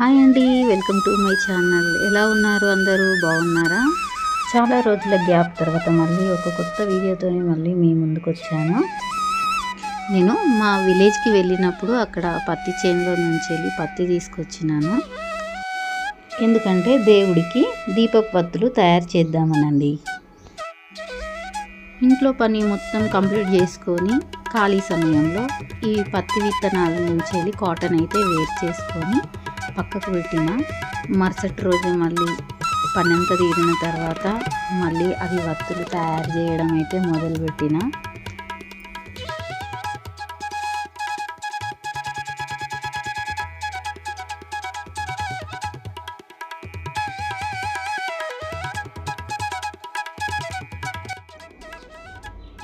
Hi అండి welcome to my channel. ఎలా ఉన్నారు అందరూ? బాగున్నారా? చాలా రోజుల గ్యాప్ తర్వాత మళ్ళీ ఒక కొత్త వీడియోతోని మళ్ళీ మీ ముందుకు వచ్చాను నేను మా విలేజ్కి వెళ్ళినప్పుడు అక్కడ పత్తి చేనులో నుంచి వెళ్ళి పత్తి తీసుకొచ్చినాను. ఎందుకంటే దేవుడికి దీపపు పత్తులు తయారు చేద్దామనండి. ఇంట్లో పని మొత్తం కంప్లీట్ చేసుకొని ఖాళీ సమయంలో ఈ పత్తి విత్తనాల నుంచి వెళ్ళి కాటన్ అయితే వేరు చేసుకొని పక్కకు పెట్టిన మరుసటి రోజు మళ్ళీ పనంతా తీరిన తర్వాత మళ్ళీ అవి వత్తులు తయారు చేయడం అయితే మొదలుపెట్టిన.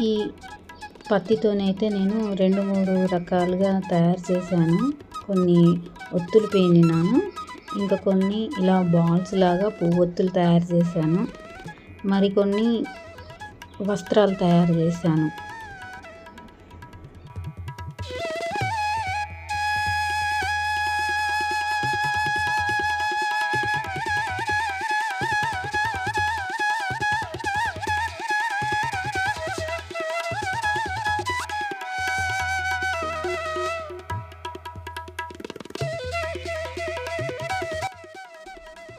ఈ పత్తితోనైతే నేను రెండు మూడు రకాలుగా తయారు చేశాను. కొన్ని ఒత్తులు పేనినాను. ఇంకా కొన్ని ఇలా బాల్స్ లాగా పువ్వొత్తులు తయారు చేశాను. మరికొన్ని వస్త్రాలు తయారు చేశాను.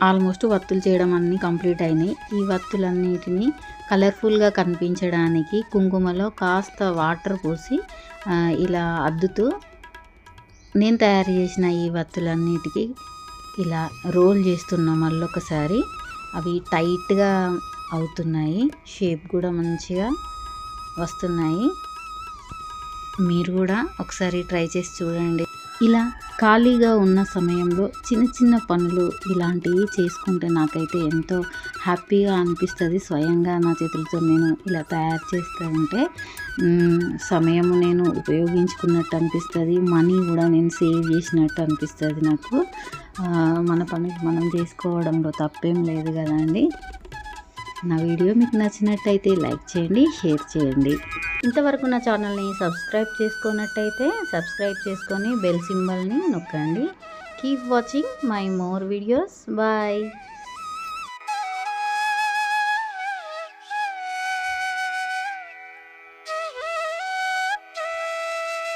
ఆల్మోస్ట్ వత్తులు చేయడం అన్నీ కంప్లీట్ అయినాయి. ఈ వత్తులన్నిటిని కలర్ఫుల్గా కనిపించడానికి కుంకుమలో కాస్త వాటర్ పోసి ఇలా అద్దుతూ నేను తయారు చేసిన ఈ వత్తులన్నిటికీ ఇలా రోల్ చేస్తున్నా మళ్ళొకసారి. అవి టైట్గా అవుతున్నాయి. షేప్ కూడా మంచిగా వస్తున్నాయి. మీరు కూడా ఒకసారి ట్రై చేసి చూడండి. ఇలా ఖాళీగా ఉన్న సమయంలో చిన్న చిన్న పనులు ఇలాంటివి చేసుకుంటే నాకైతే ఎంతో హ్యాపీగా అనిపిస్తుంది. స్వయంగా నా చేతులతో నేను ఇలా తయారు చేస్తూ ఉంటే సమయం నేను ఉపయోగించుకున్నట్టు అనిపిస్తుంది. మనీ కూడా నేను సేవ్ చేసినట్టు అనిపిస్తుంది నాకు. మన పని మనం చేసుకోవడంలో తప్పేం లేదు కదండి నా వీడియో మీకు నచ్చినట్టయితే లైక్ చేయండి షేర్ చేయండి. ఇంతవరకు నా ఛానల్ని సబ్స్క్రైబ్ చేసుకున్నట్టయితే సబ్స్క్రైబ్ చేసుకొని బెల్ సింబల్ని నొక్కండి. Keep watching my more videos bye